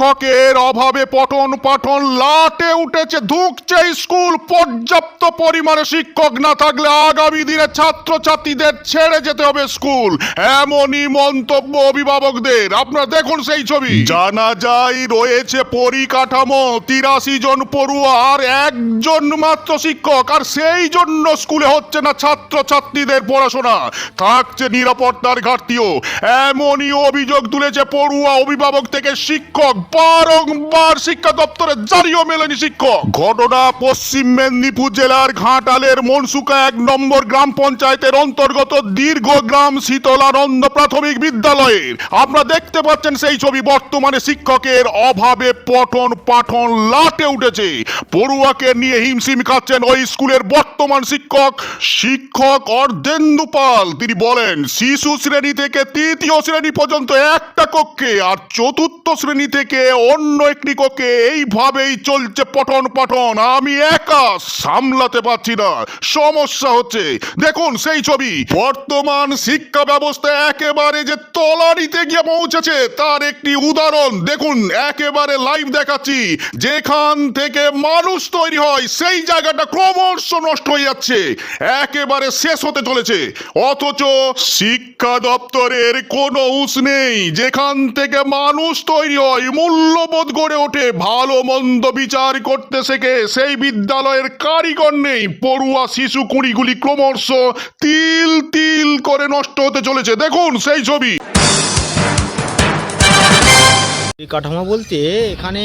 শিক্ষকের অভাবে পঠন পাঠন লাটে উঠেছে, ধুকছে স্কুল। পর্যাপ্ত পরিমাণে শিক্ষক না থাকলে আগামী দিনে ছাত্রছাত্রীদের ছেড়ে যেতে হবে স্কুল। এমনই মন্তব্য অভিভাবকদের। আপনারা দেখুন সেই ছবি। জানা যায়, রয়েছে পরিকাঠামো। তিরাশি জন পড়ুয়া আর একজন মাত্র শিক্ষক। আর সেই জন্য স্কুলে হচ্ছে না ছাত্রছাত্রীদের পড়াশোনা। থাকছে নিরাপত্তার ঘাটতিও। এমনই অভিযোগ তুলেছে পড়ুয়া অভিভাবক থেকে শিক্ষক। বারংবার শিক্ষা দপ্তরে জারিও মেলেনি শিক্ষক। ঘটনা পশ্চিম মেদিনীপুর জেলার ঘাটালের মনসুকা এক নম্বর গ্রাম পঞ্চায়েতের অন্তর্গত দীর্ঘ গ্রাম শীতলানন্দ প্রাথমিক বিদ্যালয়ের। আপনারা দেখতে পাচ্ছেন সেই ছবি, বর্তমানে শিক্ষকের অভাবে পঠন পাঠন লাটে উঠেছে। পড়ুয়াকে নিয়ে হিমশিম খাচ্ছেন ওই স্কুলের বর্তমান শিক্ষক শিক্ষক অর্ধেন্দু পাল। তিনি বলেন, শিশু শ্রেণি থেকে তৃতীয় শ্রেণি পর্যন্ত একটা কক্ষে আর চতুর্থ শ্রেণি থেকে অন্য একটি কক্ষে এইভাবেই চলছে পঠন পাঠন। আমি একা সামলাতে পারছি না। সমস্যা হচ্ছে। দেখুন সেই ছবি। বর্তমান শিক্ষা ব্যবস্থা একেবারে যে তলানিতে গিয়ে পৌঁছেছে, তার একটি উদাহরণ। দেখুন, একেবারে লাইভ দেখাচ্ছি। যেখান থেকে মানুষ তৈরি হয়, সেই জায়গাটা ক্রমশ নষ্ট হয়ে যাচ্ছে। একেবারে শেষ হতে চলেছে। অথচ শিক্ষা দপ্তরের কোনো উস নেই। যেখান থেকে মানুষ তৈরি হয় মূল্যবোধ গড়ে ওঠে, ভালো মন্দ বিচার করতে শেখে। সেই বিদ্যালয়ের কারিগর নেই। পড়ুয়া শিশু কুড়িগুলি ক্রমশ তিল তিল করে নষ্ট হতে চলেছে। দেখুন সেই ছবি। কাঠামো বলতে এখানে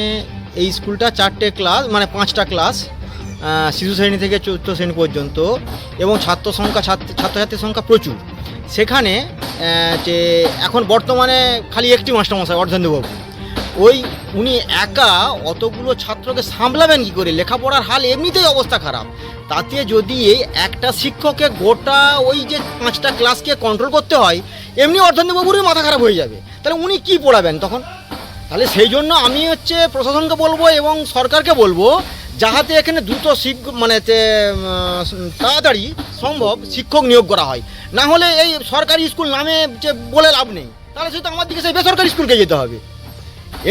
এই স্কুলটা চারটে ক্লাস মানে পাঁচটা ক্লাস শিশু শ্রেণি থেকে চতুর্থ শ্রেণি পর্যন্ত এবং ছাত্র সংখ্যা, ছাত্র, ছাত্রছাত্রীর সংখ্যা প্রচুর। সেখানে যে এখন বর্তমানে খালি একটি মাস্টারমশাই, অর্ধেন্দুবাবু। ওই উনি একা অতগুলো ছাত্রকে সামলাবেন কি করে? লেখাপড়ার হাল এমনিতেই অবস্থা খারাপ। তাতে যদি এই একটা শিক্ষককে গোটা ওই যে পাঁচটা ক্লাসকে কন্ট্রোল করতে হয়, এমনি অর্ধেন্দুবাবুরই মাথা খারাপ হয়ে যাবে। তাহলে উনি কি পড়াবেন তখন? তাহলে সেই জন্য আমি হচ্ছে প্রশাসনকে বলব এবং সরকারকে বলব, যাহাতে এখানে দ্রুত শিক মানে তাড়াতাড়ি সম্ভব শিক্ষক নিয়োগ করা হয়। না হলে এই সরকারি স্কুল নামে যে বলে লাভ নেই। তাহলে সেটা আমার দিকে সেই বেসরকারি স্কুলকে যেতে হবে।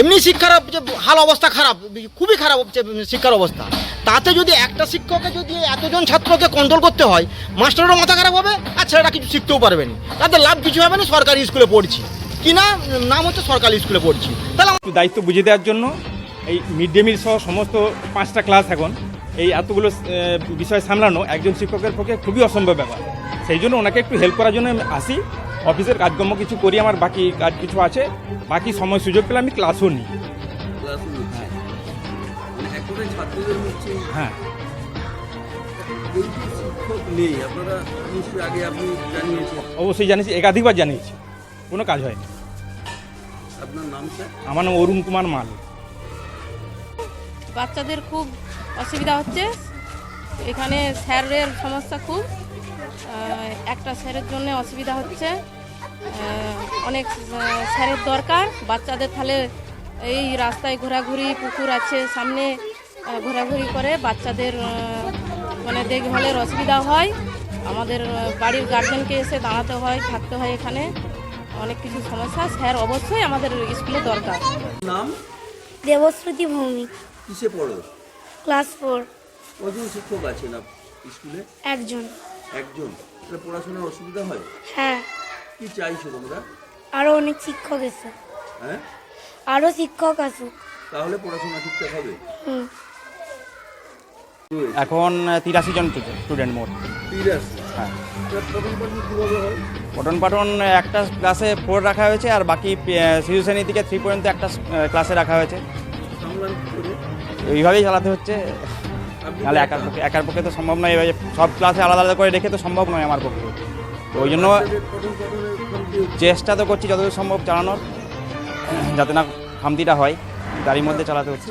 এমনি শিক্ষার যে হাল অবস্থা খারাপ, খুবই খারাপ হচ্ছে শিক্ষার অবস্থা। তাতে যদি একটা শিক্ষককে যদি এতজন ছাত্রকে কন্ট্রোল করতে হয় মাস্টারেরও মাথা খারাপ হবে আর ছেলেরা কিছু শিখতেও পারবে না। তাতে লাভ কিছু হবে না, সরকারি স্কুলে পড়ছি। কি না, নাম হচ্ছে সরকারি স্কুলে পড়ছি। তাহলে দায়িত্ব বুঝে দেওয়ার জন্য এই মিড ডে মিল সহ সমস্ত পাঁচটা ক্লাস এখন, এই এতগুলো বিষয় সামলানো একজন শিক্ষকের পক্ষে খুবই অসম্ভব ব্যাপার। সেই জন্য ওনাকে একটু হেল্প করার জন্য আমি আসি। অফিসের কাজকর্ম কিছু করি আমার বাকি কাজ কিছু আছে বাকি সময় সুযোগ পেলে আমি ক্লাসও নিই। ক্লাস নিচ্ছে। মানে হ্যাঁ। এই যে শিক্ষক নেই আপনারা নিশ্চয়ই আগে আপনি জানিয়েছেন। অবশ্যই জানিয়েছি একাধিকবার জানিয়েছি কোনো কাজ হয়নি। আপনার নাম স্যার? আমার নাম অরুণ কুমার মাল। বাচ্চাদের খুব অসুবিধা হচ্ছে। এখানে স্যারের সমস্যা খুব। একটা স্যারের জন্য অসুবিধা হচ্ছে। অনেক স্যারের দরকার। বাচ্চাদের তাহলে এই রাস্তায় ঘোরাঘুরি পুকুর আছে সামনে ঘোরাঘুরি করে বাচ্চাদের মানে দেখভালের অসুবিধা হয়। আমাদের বাড়ির গার্জেনকে এসে দাঁড়াতে হয় থাকতে হয় এখানে। অনেক কিছু সমস্যা। স্যার অবশ্যই আমাদের স্কুলে দরকার। নাম? দেবশ্রুতি ভৌমিক। কিসে পড়ো? Class four. কজন শিক্ষক আছেন স্কুলে? একজন। একজন। পড়াশোনার অসুবিধা হয়? হ্যাঁ। কি চাইছো তোমরা? আরও অনেক শিক্ষক এসে হ্যাঁ? আরও শিক্ষক আসুক তাহলে পড়াশোনা ঠিকঠাক হবে? হুম। এখন তিরাশি জন স্টুডেন্ট মোট। তিরাশি? হ্যাঁ। হয়? পঠন পাঠন একটা ক্লাসে ফোর রাখা হয়েছে আর বাকি শিশু শ্রেণি থেকে থ্রি পর্যন্ত একটা ক্লাসে রাখা হয়েছে। এইভাবেই চালাতে হচ্ছে। নাহলে একার পক্ষে একার পক্ষে তো সম্ভব নয়। এবার সব ক্লাসে আলাদা আলাদা করে রেখে তো সম্ভব নয় আমার পক্ষে। তো ওই জন্য। চেষ্টা তো করছি যতদূর সম্ভব চালানোর যাতে না খামতিটা হয় গাড়ির মধ্যে চালাতে হচ্ছে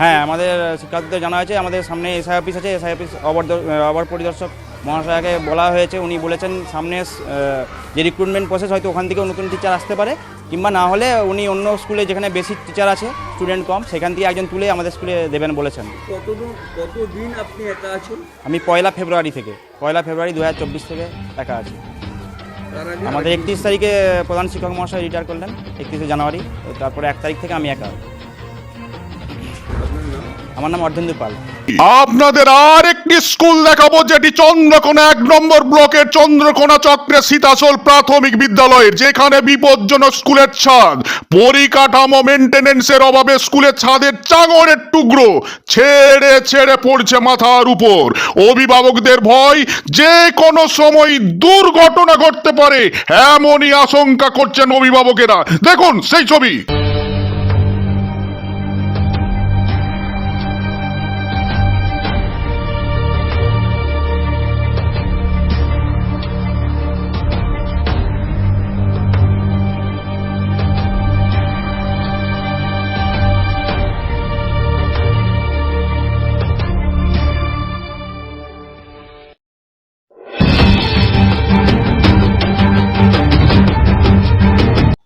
হ্যাঁ আমাদের শিক্ষার্থীদের জানা আছে আমাদের সামনে এসআই অফিস আছে এসআই অফিস অবর অবর পরিদর্শক মহাশয়কে বলা হয়েছে উনি বলেছেন সামনে যে রিক্রুটমেন্ট প্রসেস হয়তো ওখান থেকেও নতুন টিচার আসতে পারে কিংবা না হলে উনি অন্য স্কুলে যেখানে বেশি টিচার আছে স্টুডেন্ট কম সেখান থেকে একজন তুলে আমাদের স্কুলে দেবেন বলেছেন। কতদিন আপনি একা আছেন? আমি পয়লা ফেব্রুয়ারি থেকে পয়লা ফেব্রুয়ারি দু হাজার চব্বিশ থেকে একা আছি। আমাদের একত্রিশ তারিখে প্রধান শিক্ষক মহাশয় রিটায়ার করলেন একত্রিশে জানুয়ারি তারপরে এক তারিখ থেকে আমি একা আমার নাম অর্ধেন্দু পাল। আপনাদের আর একটি স্কুল দেখাবো, যেটি চন্দ্রকোনা, এক নম্বর ব্লকের চন্দ্রকোনা চক্রে সীতাসোল প্রাথমিক বিদ্যালয়ের, যেখানে বিপজ্জনক স্কুলের ছাদ। পরিকাঠামো মেনটেনেন্সের অভাবে স্কুলের ছাদের চাঙরের টুকরো ছেড়ে ছেড়ে পড়ছে মাথার উপর। অভিভাবকদের ভয়, যে কোনো সময় দুর্ঘটনা ঘটতে পারে, এমনই আশঙ্কা করছেন অভিভাবকেরা। দেখুন সেই ছবি।